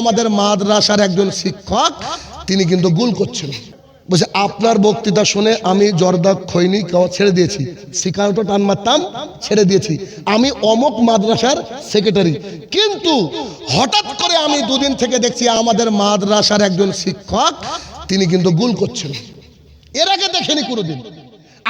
আমাদের মাদ্রাসার একজন শিক্ষক, তিনি কিন্তু গুল করছেন। বলছে, আপনার বক্তৃতা শুনে আমি জর্দা খৈনি ছেড়ে দিয়েছি। সিকারটো টান মারতাম, ছেড়ে দিয়েছি। আমি অমক মাদ্রাসার সেক্রেটারি। কিন্তু হঠাৎ করে আমি দুদিন থেকে দেখছি আমাদের মাদ্রাসার একজন শিক্ষক, তিনি কিন্তু গুল করছেন। এর আগে দেখেনি কোনোদিন।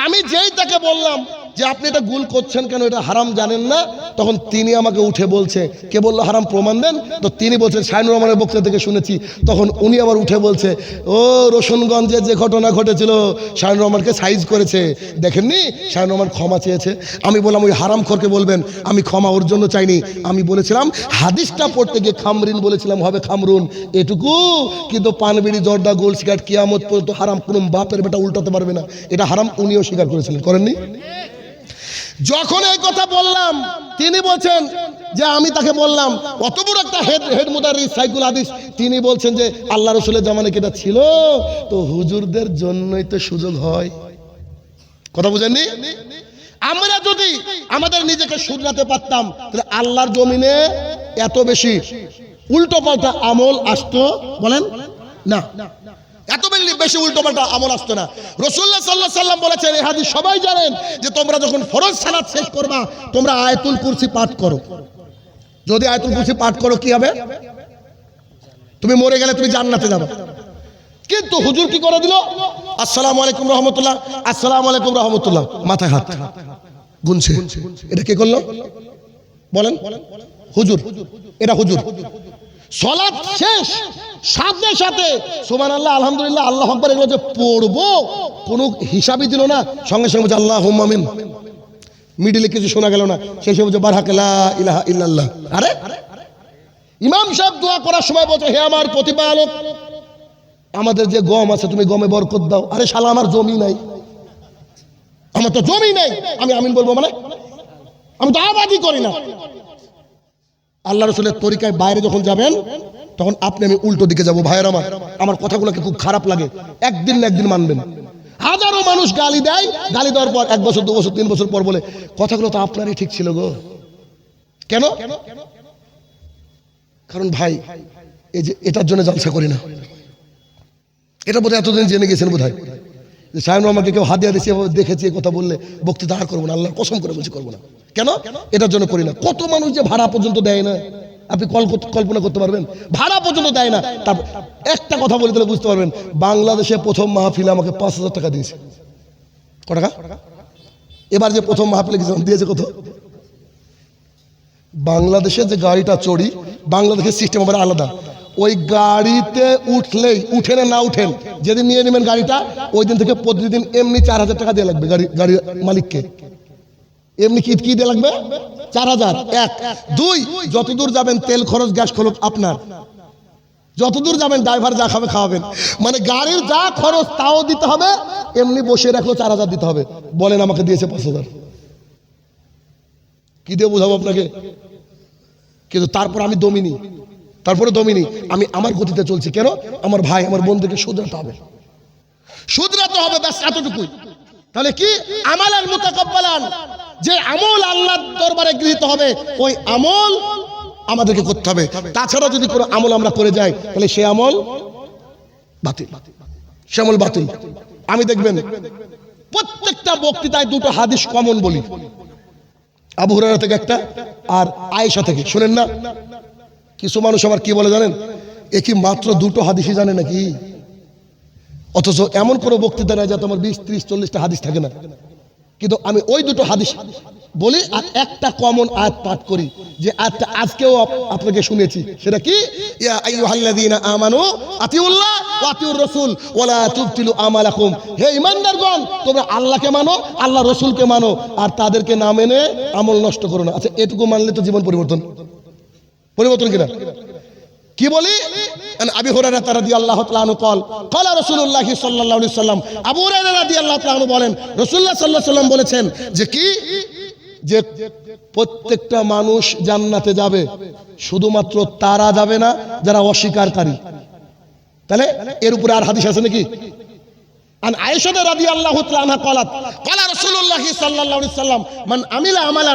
আমি যেই তাকে বললাম যে আপনি এটা গুল করছেন কেন, এটা হারাম জানেন না। তখন তিনি আমাকে উঠে বলছে, কে বলল হারাম প্রমাণ দেন? তো তিনি বলছেন, শাহিনুর রহমানের বক্তৃতা থেকে শুনেছি। তখন উনি আবার উঠে বলছে, ও রসুনগঞ্জে যে ঘটনা ঘটেছিল, শাহিনুর রহমানকে সাইজ করেছে। দেখেননি? শাহিনুর রহমান ক্ষমা চেয়েছে। আমি বললাম, ওই হারাম খরকে বলবেন, আমি ক্ষমা ওর জন্য চাইনি। আমি বলেছিলাম, হাদিসটা পড়তে গিয়ে খামরিন বলেছিলাম, হবে খামরুন। এটুকু। কিন্তু পানবিড়ি, জর্দা, গোল সিগারেট কিয়ামত পর্যন্ত হারাম, কোনো বাপের বেটা উল্টাতে পারবে না। এটা হারাম, উনিও স্বীকার করেছিলেন। করেননি? যখন এই কথা বললাম, তিনি বলছেন যে আমি তাকে বললাম, অত বড় একটা হেড হেড মুদারি সাইকুল হাদিস। তিনি বলছেন যে, আল্লাহ রসুলের জামানে কি ছিল? তো হুজুরদের জন্যই তো সুযোগ হয়। কথা বুঝেননি? আমরা যদি আমাদের নিজেকে শুধরাতে পারতাম, তাহলে আল্লাহর জমিনে এত বেশি উল্টো পাল্টা আমল আসতো, বলেন? না। এত বেশি বেশি উল্টো পাল্টা আমল আসতো না। রসুল্লাহ সাল্লাহ সাল্লাম বলেছেন হাদিস সবাই জানেন যে তোমরা যখন ফরজ সালাত শেষ করবা, তোমরা আয়াতুল কুরসি পাঠ করো। যদি আয়াতুল কুরসি পাঠ করো, কি হবে? তুমি মরে গেলে তুমি জান্নাতে যাবে। কিন্তু হুজুর কি করে দিল? আসসালামু আলাইকুম রহমতুল্লাহ, আসসালামু আলাইকুম রহমতুল্লাহ। মাথায় হাত। গুনছে। এটা কে করল? বলেন। হুজুর। এটা হুজুর। সলাৎ শেষ। সাথে সাথে সুমান আল্লাহ আলহামদুলিল্লাহ, আল্লাহ আকবর এগুলো যে পড়ব, কোনো হিসাবই দিল না। সঙ্গে সঙ্গে বলছে আল্লাহ হুমামিন মিডিলে কিছু শোনা গেল না। সেই সময় বলছে বারহাকেলা ইলাহা ইল্লাল্লাহ। আরে? ইমাম সাহেব দোয়া করার সময় বলছে, হে আমার প্রতিপালক, আমাদের যে গম আছে, তুমি গমে বরকত দাও। আরে শালা, আমার জমি নাই। আমার তো জমি নেই। আমি আমিন বলব মানে? আমি তো আবাদই করি না। আল্লাহ রসুলের তরিকায় বাইরে যখন যাবেন, তখন আপনি আমি উল্টো দিকে যাব, ভাইয়ের আমার। আমার কথাগুলোকে খুব খারাপ লাগে। একদিন না একদিন মানবেন। হাজারো মানুষ গালি দেয়। গালি দেওয়ার পর এক বছর, দু বছর, তিন বছর পর বলে, কথাগুলো তো আপনারই ঠিক ছিল গো। কেন? কারণ ভাই, এই যে এটার জন্য জালসা করি না। এটা বোধহয় এতদিন জেনে গেছেন বোধ হয় সায়ন আমাকে কেউ হাত দিয়ে দিয়েছে দেখেছি কথা বললে বক্তৃতা আর করব না আল্লাহ কসম করে বলছি, করব না। কেন? এটার জন্য করি না। কত মানুষ যে ভাড়া পর্যন্ত দেয় না? আপনি কল- কল্পনা করতে পারবেন? ভাড়া পর্যন্ত দেয় না। তারপর একটা কথা বলে দিলে বুঝতে পারবেন। বাংলাদেশে প্রথম মাহফিলে আমাকে পাঁচ হাজার টাকা দিয়েছে। ক টাকা? এবার যে প্রথম মাহফিলে গেছিলাম, দিয়েছে কত? বাংলাদেশে যে গাড়িটা চড়ি, বাংলাদেশের সিস্টেম আবার আলাদা। ওই গাড়িতে উঠলেই উঠেন না উঠেন, যেদিন নিয়ে নেবেন গাড়িটা, ওই দিন থেকে প্রতিদিন এমনি চার হাজার টাকা দিয়ে লাগবে গাড়ি গাড়ির মালিককে। এমনি কি কি দিয়ে লাগবে? চার হাজার। এক। দুই, যতদূর যাবেন তেল খরচ, গ্যাস খরচ, আপনার। যতদূর যাবেন ড্রাইভার যা খাবে, খাওয়াবেন। মানে গাড়ির যা খরচ, তাও দিতে হবে, এমনি বসে রাখলেও চার হাজার দিতে হবে। বলেন, আমাকে দিয়েছে পাঁচ হাজার। কি দিয়ে বোঝাবো আপনাকে? কিন্তু তারপর আমি দমিনি। তারপরে দমিনি। আমি আমার গতিতে চলছি। কেন? আমার ভাই আমার বন্ধুকে শুধরাতে হবে। শুধরাতে হবে, ব্যাস, এতটুকুই। তাহলে কি? আমাল আল মুতাকাব্বালান। যে আমল আল্লাহর দরবারে গৃহীত হবে, ওই আমল আমাদেরকে করতে হবে। তাছাড়া যদি কোনো আমল আমরা করে যাই, তাহলে সে আমল বাতিল। সে আমল বাতিল। আমি দেখবেন, প্রত্যেকটা বক্তৃতায় দুটো হাদিস কমন বলি। আবু হুরারা থেকে একটা, আর আয়েশা থেকে। শুনেন না, কিছু মানুষ আবার কি বলে জানেন? এ কি মাত্র দুটো হাদিসই জানে নাকি? অথচ এমন কোনো বক্তৃতা নেই যাতে আমার বিশ, ত্রিশ, চল্লিশটা হাদিস থাকে না। কিন্তু আমি ওই দুটো হাদিস বলি আর একটা কমন আয়াত পাঠ করি। যে আয়াতটা আজকেও আপনাকে শুনেছি। সেটা কি? আমানু আতিউল্লাহ আতিউর রাসূল ওয়ালা তুবতিলু আমালাকুম। হে ঈমানদারগণ তোমরা আল্লাহকে মানো, আল্লাহ রসুলকে মানো, আর তাদেরকে না মেনে আমল নষ্ট করো না। আচ্ছা এটুকু মানলে তো জীবন পরিবর্তন। পরিবর্তন কিনা? কি বলি আন আবি হুরায়রা রাদিয়াল্লাহু তাআলা আনহু قال قال رسول الله صلى الله عليه وسلم আবু হুরায়রা রাদিয়াল্লাহু তাআলা আনহু বলেন রাসূলুল্লাহ সাল্লাল্লাহু আলাইহি সাল্লাম বলেছেন যে কি যে প্রত্যেকটা মানুষ জান্নাতে যাবে শুধুমাত্র তারা যাবে না যারা অস্বীকারী তাহলে এর উপরে আর হাদিস আছে নাকি আন আয়েশা রাদিয়াল্লাহু তাআলা আনহা قالت قال رسول الله صلى الله عليه وسلم من عمل عملا